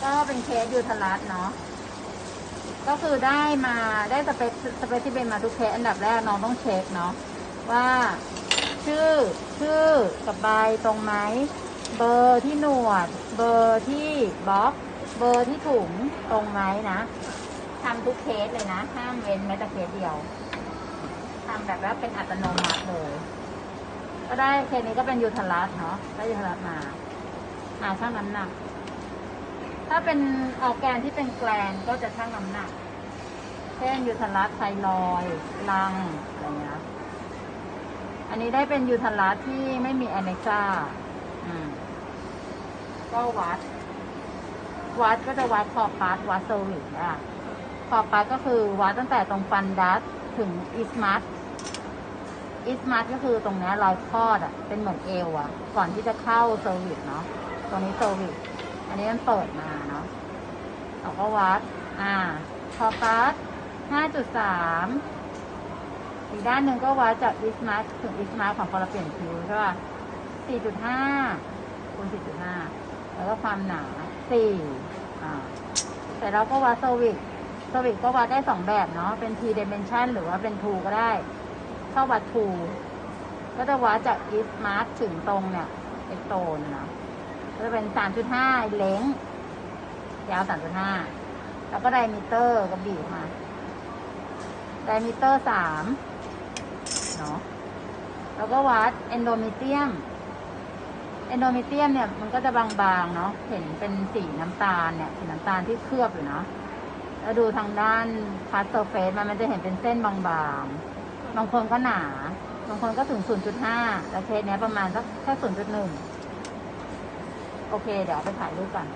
ก็เป็นเคสยูทลัสเนาะก็คือได้มาได้สเปซสเปซิเบนมาทุกเคสอันดับแรกน้องต้องเช็คเนาะว่าชื่อชื่อกับใบตรงไหมเบอร์ที่หนวด เบอร์ที่บล็อก เบอร์ที่ถุงตรงไหมนะทำทุกเคสเลยนะห้ามเว้นแม้แต่เคสเดียวทำแบบว่าเป็นอัตโนมัติเลย ก็ได้เคสนี้ก็เป็นยูทลัสเนาะได้ยูทลัสมามาชั่งน้ำหนัก ถ้าเป็นออร์แกนที่เป็นแกลนก็จะชั่งน้ำหนัก เช่นยูทลัสไทรอยลังอะไรเงี้ย อันนี้ได้เป็นยูทลัสที่ไม่มีแอนเนซ่าอืมก็วัด วัดก็จะวัดคอปัสวัดเซอร์วิสอะคอปัสก็คือวัดตั้งแต่ตรงฟันดัสถึงอิสมัสอิสมัสก็คือตรงเนี้ยรอยคลอดอะ เป็นเหมือนเอวอะ ก่อนที่จะเข้าเซอร์วิสเนาะตรงนี้เซอร์วิส อันนี้มันเปิดมาเนาะเราก็วัด อ่าคอปัสห้าจุดสามอีกด้านหนึ่งก็วัดจากอิสมัสถึงอิสมัสของพอเราเปลี่ยนคิวใช่ป่ะสี่จุดห้าคูณสี่จุดห้าแล้วก็ความหนาสี่อ่าแต่เราก็วัดโซวิกโซวิกก็วัดได้สองแบบเนาะเป็น t dimension หรือว่าเป็น2ก็ได้เข้าวัด2ก็จะวัดจาก east mark ถึงตรงเนี่ยเอ็กโตนนะ ก็จะเป็น 3.5 เล้งยาว 3.5 แล้วก็ไดมิเตอร์ก็บีบมา ไดมิเตอร์3เนาะ แล้วก็วัดเอนโดมิเทียม เอนโดมิเทียมเนี่ยมันก็จะบางๆเนาะ เห็นเป็นสีน้ำตาลเนี่ยสีน้ำตาลที่เคลือบอยู่เนาะ แล้วดูทางด้านพาสเซอร์เฟสมันมันจะเห็นเป็นเส้นบางๆ บางคนก็หนา บางคนก็ถึง 0.5แล้วเคสเนี้ยประมาณสักแค่ 0.1 โอเค เดี๋ยวไปถ่ายรูปกัน